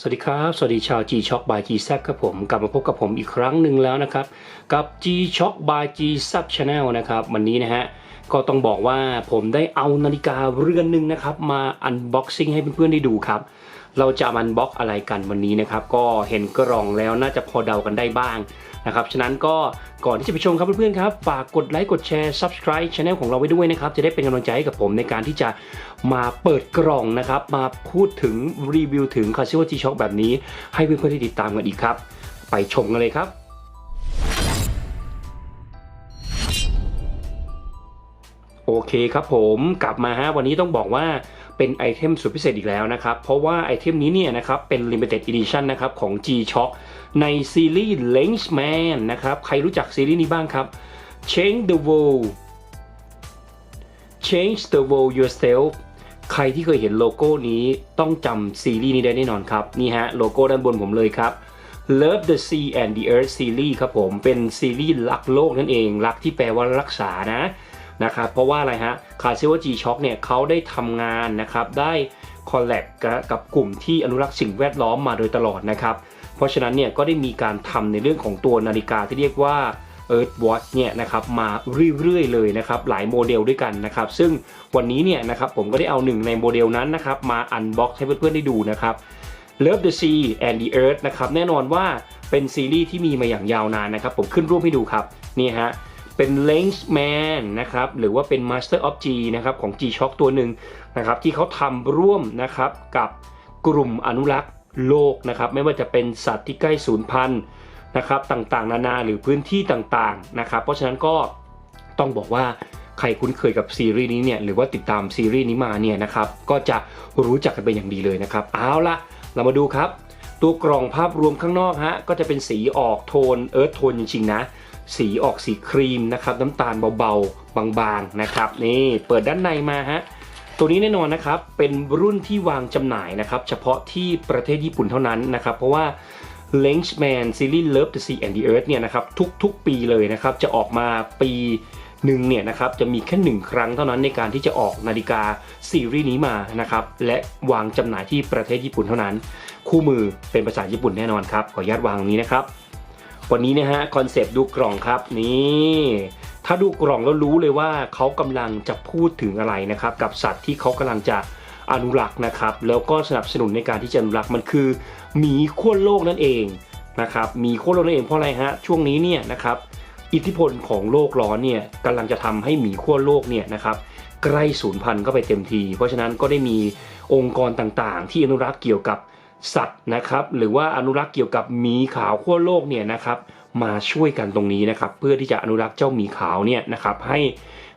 สวัสดีครับ สวัสดีชาว G Shock by G z ครับผม กลับมาพบกับผมอีกครั้งหนึ่งแล้วนะครับ กับ G Shock by G z Channel นะครับ วันนี้นะฮะ ก็ต้องบอกว่าผมได้เอานาฬิกาเรือนหนึ่งนะครับ มาอันบ็อกซิ่งให้เพื่อนๆได้ดูครับ เราจะมันบ็อกอะไรกันวันนี้นะครับ ก็เห็นกล่องแล้วน่าจะพอเดากันได้บ้างนะครับ ฉะนั้นก็ก่อนที่จะไปชมครับเพื่อนๆครับ ฝากกดไลค์กดแชร์ Subscribe Channel ของเราไว้ด้วยนะครับ จะได้เป็นกำลังใจให้กับผมในการที่จะมาเปิดกล่องนะครับ มาพูดถึงรีวิวถึงคาซิวจีช็อคแบบนี้ ให้เพื่อนๆได้ติดตามกันอีกครับ ไปชมกันเลยครับโอเคครับผมกลับมาฮะวันนี้ต้องบอกว่า เป็นไอเทมสุดพิเศษอีกแล้วนะครับ เพราะว่าไอเทมนี้เนี่ยนะครับเป็น Limited Edition นะครับของ G-Shock ในซีรีส์ Lenchman นะครับ ใครรู้จักซีรีส์นี้บ้างครับ Change the World Change the World Yourself ใครที่เคยเห็นโลโก้นี้ต้องจำซีรีส์นี้ได้แน่นอนครับ นี่ฮะโลโก้ด้านบนผมเลยครับ Love the Sea and the Earth Series ครับผมเป็นซีรีส์รักโลกนั่นเอง รักที่แปลว่ารักษานะ นะครับเพราะว่าอะไรฮะคาเซิวจีช็อคเนี่ยเขาได้ทำงานนะครับได้คอลแลบกับกลุ่มที่อนุรักษ์สิ่งแวดล้อมมาโดยตลอดนะครับเพราะฉะนั้นเนี่ยก็ได้มีการทำในเรื่องของตัวนาฬิกาที่เรียกว่า Earth Watch เนี่ยนะครับมาเรื่อยๆเลยนะครับหลายโมเดลด้วยกันนะครับซึ่งวันนี้เนี่ยนะครับผมก็ได้เอาหนึ่งในโมเดลนั้นนะครับมาอันบ็อกให้เพื่อนๆได้ดูนะครับ Love the Sea and the Earth นะครับแน่นอนว่าเป็นซีรีส์ที่มีมาอย่างยาวนานนะครับผมขึ้นรูปให้ดูครับนี่ฮะ เป็น Lenchman นะครับหรือว่าเป็น Master of G นะครับของ G-Shock ตัวหนึ่งนะครับที่เขาทำร่วมนะครับกับกลุ่มอนุรักษ์โลกนะครับไม่ว่าจะเป็นสัตว์ที่ใกล้สูญพันธุ์นะครับต่างๆ นานาหรือพื้นที่ต่างๆนะครับเพราะฉะนั้นก็ต้องบอกว่าใครคุ้นเคยกับซีรีส์นี้เนี่ยหรือว่าติดตามซีรีส์นี้มาเนี่ยนะครับก็จะรู้จักกันเป็นอย่างดีเลยนะครับเอาละเรามาดูครับ ตัวกล่องภาพรวมข้างนอกฮะก็จะเป็นสีออกโทนเอิร์ธโทนจริงๆนะ สีออกสีครีมนะครับน้ำตาลเบาๆ บางๆนะครับนี่เปิดด้านในมาฮะตัวนี้แน่นอนนะครับเป็นรุ่นที่วางจำหน่ายนะครับเฉพาะที่ประเทศญี่ปุ่นเท่านั้นนะครับเพราะว่า Lenchman Series Love the Sea and the Earth เนี่ยนะครับทุกๆปีเลยนะครับจะออกมาปีหนึ่งเนี่ยนะครับจะมีแค่หนึ่งครั้งเท่านั้นในการที่จะออกนาฬิกาซีรีส์นี้มานะครับและวางจำหน่ายที่ประเทศญี่ปุ่นเท่านั้น คู่มือเป็นภาษาญี่ปุ่นแน่นอนครับขออนุญาตวางตรงนี้นะครับ วันนี้นะฮะคอนเซปต์ดูกล่องครับนี่ถ้าดูกล่องแล้วรู้เลยว่าเขากำลังจะพูดถึงอะไรนะครับ กับสัตว์ที่เขากำลังจะอนุรักษ์นะครับ แล้วก็สนับสนุนในการที่จะอนุรักษ์มันคือหมีขั้วโลกนั่นเองนะครับหมีขั้วโลกนั่นเองเพราะอะไรฮะช่วงนี้เนี่ยนะครับอิทธิพลของโลกร้อนเนี่ยกำลังจะทำให้หมีขั้วโลกเนี่ยนะครับใกล้สูญพันธุ์ก็ไปเต็มที เพราะฉะนั้นก็ได้มีองค์กรต่างๆ ที่อนุรักษ์เกี่ยวกับ สัตว์นะครับ หรือว่าอนุรักษ์เกี่ยวกับหมีขาวขั้วโลกเนี่ยนะครับมาช่วยกันตรงนี้นะครับ เพื่อที่จะอนุรักษ์เจ้าหมีขาวเนี่ยนะครับ ให้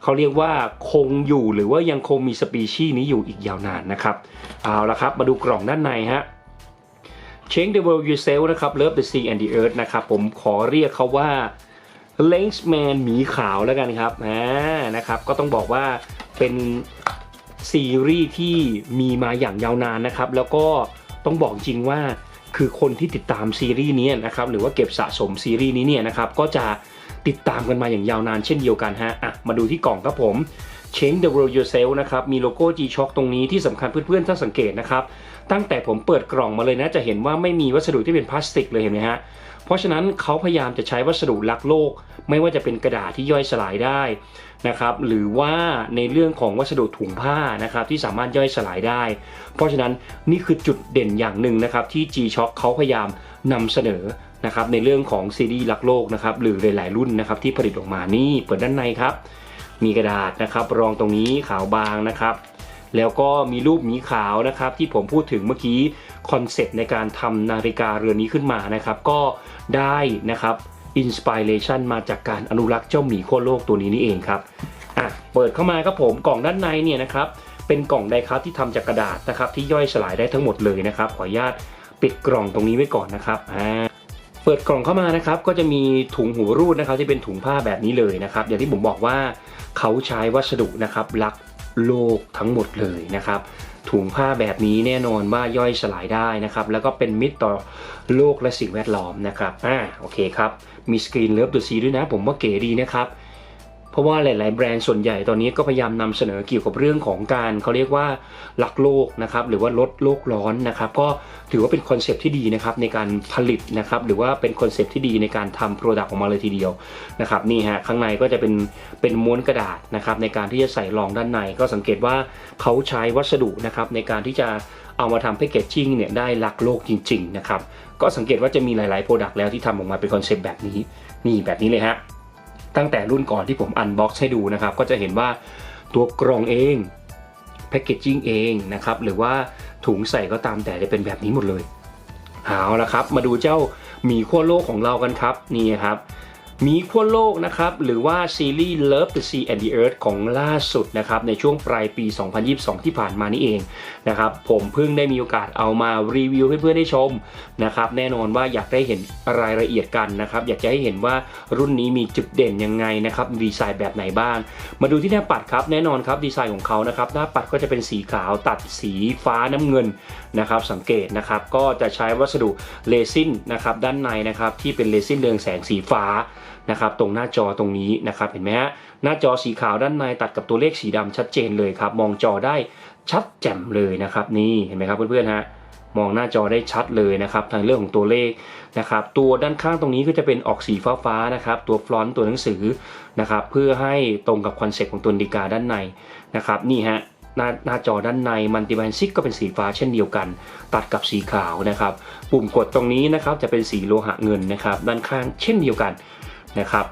เขาเรียกว่าคงอยู่หรือว่ายังคงมีสปีชีส์นี้อยู่อีกยาวนานนะครับเอาละครับ มาดูกล่องด้านในฮะ Change the world yourself นะครับ Love the sea and the earth นะครับ ผมขอเรียกเขาว่า Lenchman หมีขาวแล้วกันครับอ่านะครับ ก็ต้องบอกว่าเป็นซีรีส์ที่มีมาอย่างยาวนานนะครับ แล้วก็ ต้องบอกจริงว่าคือคนที่ติดตามซีรีส์นี้นะครับหรือว่าเก็บสะสมซีรีส์นี้เนี่ยนะครับก็จะติดตามกันมาอย่างยาวนานเช่นเดียวกันฮะอะมาดูที่กล่องครับผม Change the world yourself นะครับมีโลโก้ G-Shock ตรงนี้ที่สำคัญเพื่อนๆ ถ้าสังเกตนะครับ ตั้งแต่ผมเปิดกล่องมาเลยนะ จะเห็นว่าไม่มีวัสดุที่เป็นพลาสติกเลยเห็นไหมฮะ เพราะฉะนั้นเขาพยายามจะใช้วัสดุรักโลก ไม่ว่าจะเป็นกระดาษที่ย่อยสลายได้ นะครับหรือว่าในเรื่องของวัสดุถุงผ้านะครับที่สามารถย่อยสลายได้ เพราะฉะนั้นนี่คือจุดเด่นอย่างหนึ่งนะครับที่ G-Shock เขาพยายามนำเสนอนะครับในเรื่องของซีรีส์รักโลกนะครับหรือหลาย ๆ รุ่นนะครับที่ผลิตออกมานี่เปิดด้านในครับ มีกระดาษนะครับรองตรงนี้ขาวบางนะครับ แล้วก็มีรูปหมีขาวนะครับที่ผมพูดถึงเมื่อกี้คอนเซปต์ในการทำนาฬิกาเรือนนี้ขึ้นมานะครับ ก็ได้นะครับ อินสปิเรชันมาจากการอนุรักษ์เจ้าหมีขั้วโลกตัวนี้นี่เองครับอะเปิดเข้ามาครับผมกล่องด้านในเนี่ยนะครับเป็นกล่องไดคัสที่ทำจากกระดาษนะครับที่ย่อยสลายได้ทั้งหมดเลยนะครับขออนุญาตปิดกล่องตรงนี้ไว้ก่อนนะครับอ่าเปิดกล่องเข้ามานะครับก็จะมีถุงหูรูดนะครับที่เป็นถุงผ้าแบบนี้เลยนะครับอย่างที่ผมบอกว่าเขาใช้วัสดุนะครับรักโลกทั้งหมดเลยนะครับถุงผ้าแบบนี้แน่นอนว่าย่อยสลายได้นะครับแล้วก็เป็นมิตรต่อโลกและสิ่งแวดล้อมนะครับอ่าโอเคครับ มีสกรีนเลิฟดูซีด้วยนะ ผมว่าเก๋ดีนะครับ เพราะว่าหลาย ๆ แบรนด์ส่วนใหญ่ตอนนี้ก็พยายามนำเสนอเกี่ยวกับเรื่องของการเขาเรียกว่าหลักโลกนะครับหรือว่าลดโลกร้อนนะครับ ก็ถือว่าเป็นคอนเซปที่ดีนะครับในการผลิตนะครับหรือว่าเป็นคอนเซปที่ดีในการทำโปรดักต์ออกมาเลยทีเดียวนะครับนี่ฮะข้างในก็จะเป็นเป็นม้วนกระดาษนะครับในการที่จะใส่รองด้านใน ก็สังเกตว่าเขาใช้วัสดุนะครับในการที่จะเอามาทำแพคเกจจิ้งเนี่ยได้รักโลกจริง ๆ นะครับ ก็สังเกตว่าจะมีหลายๆโปรดักต์แล้วที่ทำออกมาเป็นคอนเซปต์แบบนี้นี่แบบนี้เลยฮะตั้งแต่รุ่นก่อนที่ผมอันบ็อกซ์ให้ดูนะครับ ก็จะเห็นว่าตัวกรองเองแพคเกจจิ้งเองนะครับหรือว่าถุงใส่ก็ตามแต่จะเป็นแบบนี้หมดเลยเอาละครับ มาดูเจ้าหมีขั้วโลกของเรากันครับนี่ครับ มีขั้วโลกนะครับหรือว่าซีรีส์ Love the Sea and the Earth ของล่าสุดนะครับในช่วงปลายปี 2022 ที่ผ่านมานี่เองนะครับผมเพิ่งได้มีโอกาสเอามารีวิวให้เพื่อนได้ชมนะครับแน่นอนว่าอยากได้เห็นรายละเอียดกันนะครับอยากจะให้เห็นว่ารุ่นนี้มีจุดเด่นยังไงนะครับดีไซน์แบบไหนบ้าง มาดูที่หน้าปัดครับแน่นอนครับดีไซน์ของเขานะครับหน้าปัดก็จะเป็นสีขาวตัดสีฟ้าน้ำเงินนะครับสังเกตนะครับก็จะใช้วัสดุเรซินนะครับด้านในนะครับที่เป็นเรซินเรืองแสงสีฟ้า นะครับตรงหน้าจอตรงนี้นะครับเห็นไหมฮะหน้าจอสีขาวด้านในตัดกับตัวเลขสีดำชัดเจนเลยครับมองจอได้ชัดแจ่มเลยนะครับนี่เห็นไหมครับเพื่อนๆฮะมองหน้าจอได้ชัดเลยนะครับทางเรื่องของตัวเลขนะครับตัวด้านข้างตรงนี้ก็จะเป็นออกสีฟ้าๆนะครับตัวฟลอนต์ตัวหนังสือนะครับเพื่อให้ตรงกับคอนเซ็ปต์ของตัวนาฬิกาด้านในนะครับนี่ฮะหน้าหน้าจอด้านในมัลติแบนซิกก็เป็นสีฟ้าเช่นเดียวกัน ตัดกับสีขาวนะครับ ปุ่มกดตรงนี้นะครับจะเป็นสีโลหะเงินนะครับด้านข้างเช่นเดียวกัน นะครับ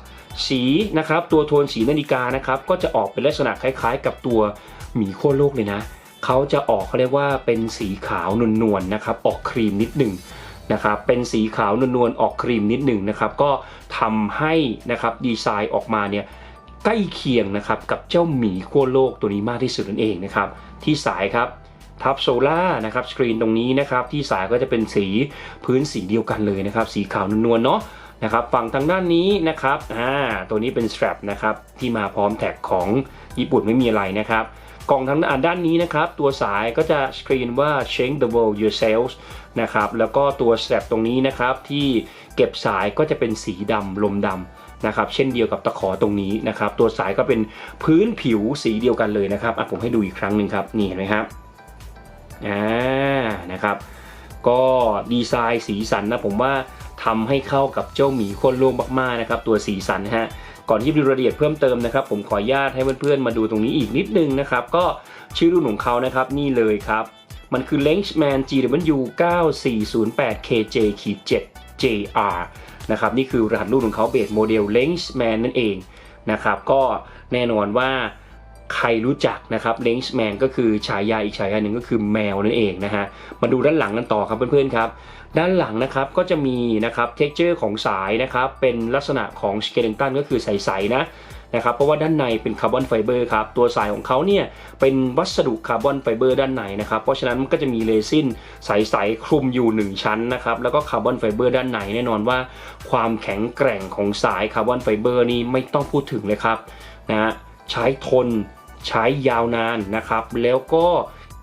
สีนะครับตัวโทนสีนาฬิกานะครับก็จะออกเป็นลักษณะคล้าย ๆ กับตัวหมีโค่โลกเลยนะเขาจะออกเขาเรียกว่าเป็นสีขาวนวลๆนะครับออกครีมนิดหนึ่งนะครับเป็นสีขาวนวลๆออกครีมนิดหนึ่งนะครับก็ทำให้นะครับดีไซน์ออกมาเนี่ยใกล้เคียงนะครับกับเจ้าหมีขั้วโลกตัวนี้มากที่สุดนั่นเองนะครับที่สายครับทับโซล่านะครับสกรีนตรงนี้นะครับที่สายก็จะเป็นสีพื้นสีเดียวกันเลยนะครับสีขาวนวลๆเนาะ นะครับฝั่งทางด้านนี้นะครับอ่าตัวนี้เป็น strap นะครับที่มาพร้อมแท็กของญี่ปุ่นไม่มีอะไรนะครับกล่องทางด้านนี้นะครับ ตัวสายก็จะสกรีนว่า change the world yourself นะครับแล้วก็ตัว strap ตรงนี้นะครับที่เก็บสายก็จะเป็นสีดำลมดำนะครับเช่นเดียวกับตะขอตรงนี้นะครับ ตัวสายก็เป็นพื้นผิวสีเดียวกันเลยนะครับอะผมให้ดูอีกครั้งหนึ่งครับ นี่เห็นไหมครับอ่านะครับ ก็ดีไซน์สีสันนะผมว่าทำให้เข้ากับเจ้าหมีโคนล่งมากๆนะครับตัวสีสันนะฮะก่อนที่ดูรายละเอียดเพิ่มเติมนะครับ ผมขออนุญาตให้เพื่อนๆมาดูตรงนี้อีกนิดนึงนะครับ ก็ชื่อรุ่นของเขานะครับนี่เลยครับ มันคือ Lenchman GW 9408 KJ 7 JR นะครับนี่คือรหัสรุ่นของเขาเบสโมเดล Lenchman นั่นเองนะครับก็แน่นอนว่า ใครรู้จักนะครับเลนส์แมนก็คือฉายาอีกฉายาหนึ่งก็คือแมวนั่นเองนะฮะมาดูด้านหลังกันต่อครับเพื่อนๆครับด้านหลังนะครับก็จะมีนะครับเท็กเจอร์ของสายนะครับเป็นลักษณะของสเกเลตันก็คือใสๆนะนะครับเพราะว่าด้านในเป็นคาร์บอนไฟเบอร์ครับตัวสายของเขาเนี่ยเป็นวัสดุคาร์บอนไฟเบอร์ด้านในนะครับเพราะฉะนั้นมันก็จะมีเรซินใสๆคลุมอยู่ 1 ชั้นนะครับแล้วก็คาร์บอนไฟเบอร์ด้านในแน่นอนว่า ความแข็งแกร่งของสายคาร์บอนไฟเบอร์นี่ไม่ต้องพูดถึงเลยครับนะฮะใช้ทน ใช้ยาวนานนะครับ แล้วก็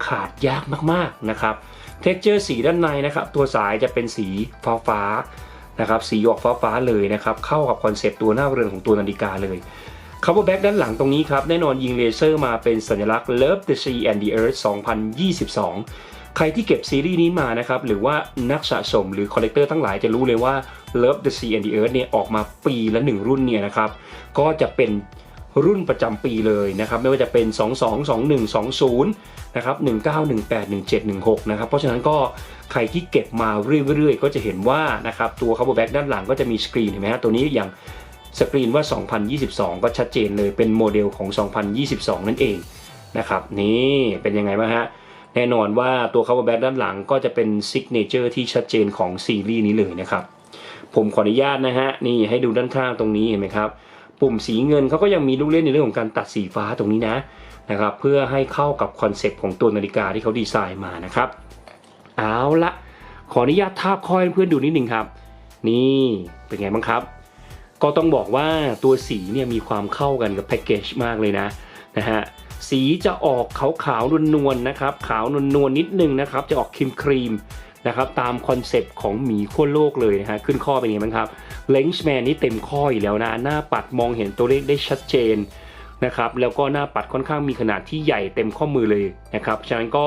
ขาดยากมากๆนะครับเท็กเจอร์สีด้านในนะครับ ตัวสายจะเป็นสีฟ้าฟ้าๆนะครับสีออกฟ้าฟ้าๆเลยนะครับเข้ากับคอนเซปต์ตัวหน้าเรือนของตัวนาฬิกาเลยคัฟเวอร์แบ็กด้านหลังตรงนี้ครับ แน่นอนยิงเลเซอร์มาเป็นสัญลักษณ์ Love the Sea and the Earth 2022 ใครที่เก็บซีรีส์นี้มานะครับ หรือว่านักสะสมหรือคอลเลกเตอร์ทั้งหลายจะรู้เลยว่า Love the Sea and the Earth เนี่ยออกมาปีละหนึ่งรุ่นเนี่ยนะครับ ก็จะเป็น รุ่นประจำปีเลยนะครับไม่ว่าจะเป็น 22 21 20นะครับ19 18 17 16นะครับเพราะฉะนั้นก็ใครที่เก็บมาเรื่อยๆ ก็จะเห็นว่านะครับตัวคัฟเวอร์แบ็กด้านหลังก็จะมีสกรีนเห็นไหมฮะตัวนี้อย่างสกรีนว่า 2022 ก็ชัดเจนเลยเป็นโมเดลของ 2022 นั่นเองนะครับนี่เป็นยังไงบ้างฮะแน่นอนว่าตัวคัฟเวอร์แบ็กด้านหลังก็จะเป็นซิกเนเจอร์ที่ชัดเจนของซีรีส์นี้เลยนะครับผมขออนุญาตนะฮะนี่ให้ดูด้านข้างตรงนี้เห็นไหมครับ ปุ่มสีเงินเขาก็ยังมีลูกเล่นในเรื่องของการตัดสีฟ้าตรงนี้นะนะครับเพื่อให้เข้ากับคอนเซปต์ของตัวนาฬิกาที่เขาดีไซน์มานะครับเอาละขออนุญาตทาบข้อให้เพื่อนดูนิดหนึ่งครับ นี่เป็นไงบ้างครับ ก็ต้องบอกว่าตัวสีเนี่ยมีความเข้ากันกับแพ็กเกจมากเลยนะนะฮะสีจะออกขาวๆนวลๆนะครับขาวนวลๆนิดนึงนะครับจะออกครีมครีมๆนะครับตามคอนเซปต์ของหมีขั้วโลกเลยนะฮะขึ้นข้อเป็นไงบ้างครับ เลนส์แมนนี่เต็มข้ออยู่แล้วนะ หน้าปัดมองเห็นตัวเลขได้ชัดเจนนะครับ แล้วก็หน้าปัดค่อนข้างมีขนาดที่ใหญ่เต็มข้อมือเลยนะครับ ฉะนั้นก็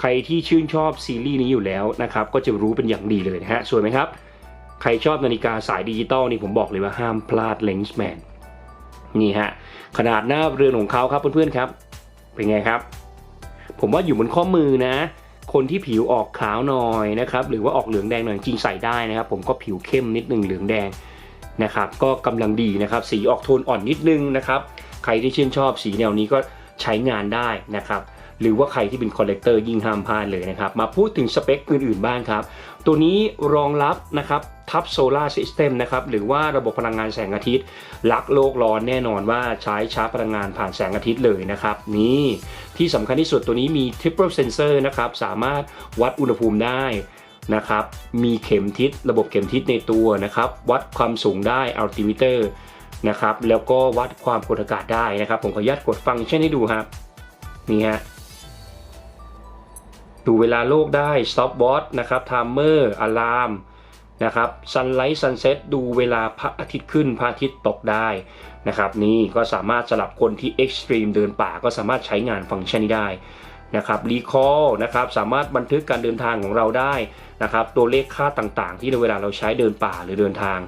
ใครที่ชื่นชอบซีรีส์นี้อยู่แล้วนะครับ ก็จะรู้เป็นอย่างดีเลยนะฮะ สวยไหมครับ ใครชอบนาฬิกาสายดิจิตอลนี่ผมบอกเลยว่าห้ามพลาดเลนส์แมนนี่ฮะ ขนาดหน้าเรือนของเขาครับเพื่อนๆครับ เป็นไงครับ ผมว่าอยู่บนข้อมือนะ คนที่ผิวออกขาวหน่อยนะครับหรือว่าออกเหลืองแดงหน่อยจริงใส่ได้นะครับ ผมก็ผิวเข้มนิดนึงเหลืองแดงนะครับก็กำลังดีนะครับ สีออกโทนอ่อนนิดนึงนะครับใครที่ชื่นชอบสีแนวนี้ก็ใช้งานได้นะครับหรือว่าใครที่เป็นคอลเลกเตอร์ยิ่งห้ามพลาดเลยนะครับ มาพูดถึงสเปคอื่นๆบ้างครับ ตัวนี้รองรับนะครับ ทับโซลาร์ซิสเต็มนะครับหรือว่าระบบพลังงานแสงอาทิตย์รักโลกร้อนแน่นอนว่าใช้ชาร์จพลังงานผ่านแสงอาทิตย์เลยนะครับ นี่ที่สำคัญที่สุดตัวนี้มี triple sensor นะครับสามารถวัดอุณหภูมิได้นะครับมีเข็มทิศระบบเข็มทิศในตัวนะครับวัดความสูงได้ altimeter นะครับแล้วก็วัดความกดอากาศได้นะครับ ผมขออนุญาตกดฟังก์ชันให้ดูครับนี่ฮะดูเวลาโลกได้ stop watch นะครับ timer alarm นะครับ sunlight sunset ดูเวลาพระอาทิตย์ขึ้นพระอาทิตย์ตกได้นะครับนี่ก็สามารถสลับคนที่ extreme เดินป่าก็สามารถใช้งานฟังก์ชันนี้ได้นะครับ recall นะครับสามารถบันทึกการเดินทางของเราได้นะครับตัวเลขค่าต่างๆ ที่ในเวลาเราใช้เดินป่าหรือเดินทาง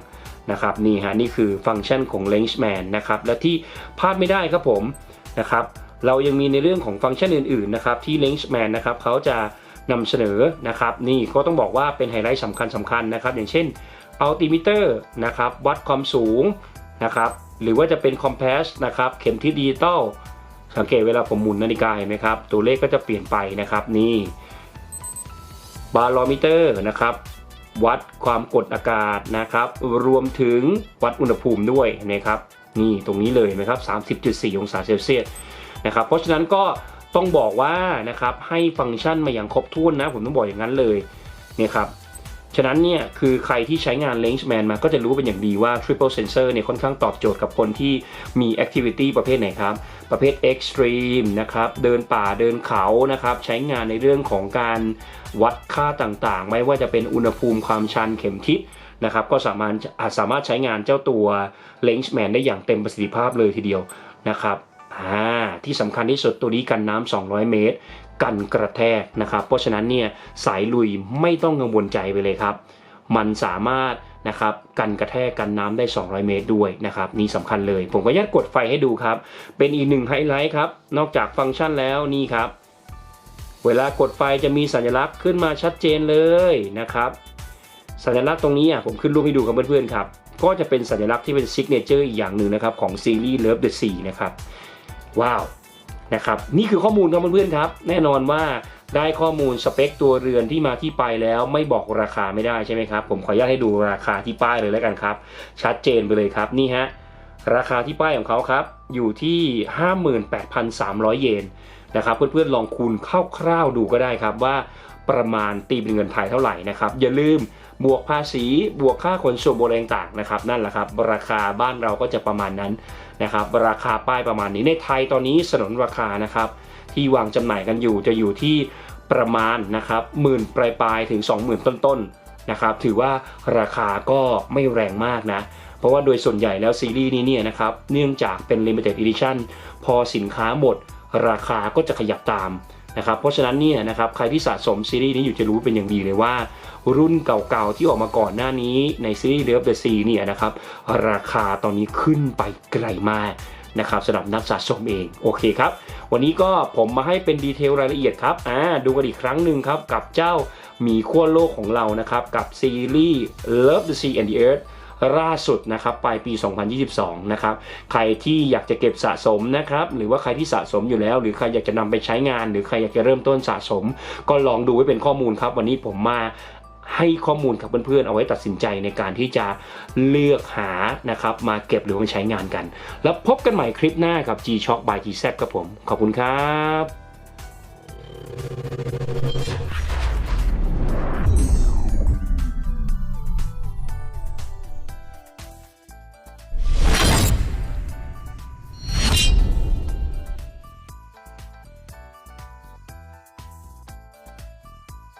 นะครับนี่ฮะนี่คือฟังก์ชันของ Lenchman นะครับและที่พลาดไม่ได้ครับผมนะครับเรายังมีในเรื่องของฟังก์ชันอื่นๆนะครับที่ Lenchman นะครับเขาจะ นำเสนอนะครับนี่ก็ต้องบอกว่าเป็นไฮไลท์สำคัญสำคัญนะครับ อย่างเช่น altimeter นะครับวัดความสูงนะครับหรือว่าจะเป็น compass นะครับเข็มทิศดิจิตอลสังเกตเวลาผมหมุนนาฬิกาเห็นไหมครับ ตัวเลขก็จะเปลี่ยนไปนะครับนี่บาโลมิเตอร์นะครับวัดความกดอากาศนะครับ รวมถึงวัดอุณหภูมิด้วยนะครับนี่ตรงนี้เลยนะครับ 30.4 องศาเซลเซียสนะครับเพราะฉะนั้นก็ ต้องบอกว่านะครับให้ฟังก์ชันมาอย่างครบถ้วนนะ ผมต้องบอกอย่างนั้นเลยเนี่ยครับฉะนั้นเนี่ยคือใครที่ใช้งาน Lenchman มาก็จะรู้เป็นอย่างดีว่า Triple Sensor เนี่ยค่อนข้างตอบโจทย์กับคนที่มี Activity ประเภทไหนครับ ประเภท Extreme นะครับเดินป่าเดินเขานะครับใช้งานในเรื่องของการวัดค่าต่างๆ ไม่ว่าจะเป็นอุณหภูมิความชันเข็มทิศนะครับก็สามารถอาจสามารถใช้งานเจ้าตัว Lenchman ได้อย่างเต็มประสิทธิภาพเลยทีเดียวนะครับ อ่าที่สำคัญที่สุดตัวนี้กันน้ำ200 เมตร กันกระแทกนะครับเพราะฉะนั้นเนี่ยสายลุยไม่ต้องกังวลใจไปเลยครับ มันสามารถนะครับกันกระแทกกันน้ำได้ 200 เมตรด้วยนะครับนี่สำคัญเลย ผมก็ยัดกดไฟให้ดูครับ เป็นอีกหนึ่งไฮไลท์ครับ นอกจากฟังก์ชันแล้วนี่ครับ เวลากดไฟจะมีสัญลักษณ์ขึ้นมาชัดเจนเลยนะครับ สัญลักษณ์ตรงนี้อะผมขึ้นรูปให้ดูกับเพื่อนๆครับ ก็จะเป็นสัญลักษณ์ที่เป็นซิกเนเจอร์อีกอย่างหนึ่งนะครับของซีรีส์ Love the Sea นะครับ ว้าวนะครับนี่คือข้อมูลครับเพื่อนๆครับ แน่นอนว่าได้ข้อมูลสเปคตัวเรือนที่มาที่ไปแล้วไม่บอกราคาไม่ได้ใช่ไหมครับ ผมขออนุญาตให้ดูราคาที่ป้ายเลยแล้วกันครับ ชัดเจนไปเลยครับนี่ฮะราคาที่ป้ายของเขาครับ อยู่ที่ 58,300 เยนนะครับ เพื่อนๆลองคูณคร่าวๆดูก็ได้ครับว่าประมาณตีเป็นเงินไทยเท่าไหร่นะครับ อย่าลืม บวกภาษีบวกค่าขนส่งบริต่างนะครับนั่นแหละครับราคาบ้านเราก็จะประมาณนั้นนะครับราคาป้ายประมาณนี้ในไทยตอนนี้สนนราคานะครับที่วางจำหน่ายกันอยู่จะอยู่ที่ประมาณนะครับหมื่นปลายๆถึง 20,000 ต้นๆนะครับถือว่าราคาก็ไม่แรงมากนะ เพราะว่าโดยส่วนใหญ่แล้วซีรีส์นี้เนี่ยนะครับเนื่องจากเป็น limited edition พอสินค้าหมด ราคาก็จะขยับตามนะครับเพราะฉะนั้นเนี่ยนะครับใครที่สะสมซีรีส์นี้อยู่จะรู้เป็นอย่างดีเลยว่า รุ่นเก่าๆ ที่ออกมาก่อนหน้านี้ในซีรีส์ Love the Sea เนี่ยนะครับราคาตอนนี้ขึ้นไปไกลมากนะครับสำหรับนักสะสมเองโอเคครับ วันนี้ก็ผมมาให้เป็นดีเทลรายละเอียดครับอ่าดูกันอีกครั้งหนึ่งครับ กับเจ้าหมีขั้วโลกของเรานะครับ กับซีรีส์ Love the Sea and the Earth ล่าสุดนะครับปลายปี 2022 นะครับ ใครที่อยากจะเก็บสะสมนะครับ หรือว่าใครที่สะสมอยู่แล้ว หรือใครอยากจะนำไปใช้งาน หรือใครอยากจะเริ่มต้นสะสม ก็ลองดูไว้เป็นข้อมูลครับ วันนี้ผมมา ให้ข้อมูลกับเพื่อนๆ เอาไว้ตัดสินใจในการที่จะเลือกหานะครับมาเก็บหรือมาใช้งานกัน แล้วพบกันใหม่คลิปหน้ากับ G Shock by G Z ครับผม ขอบคุณครับ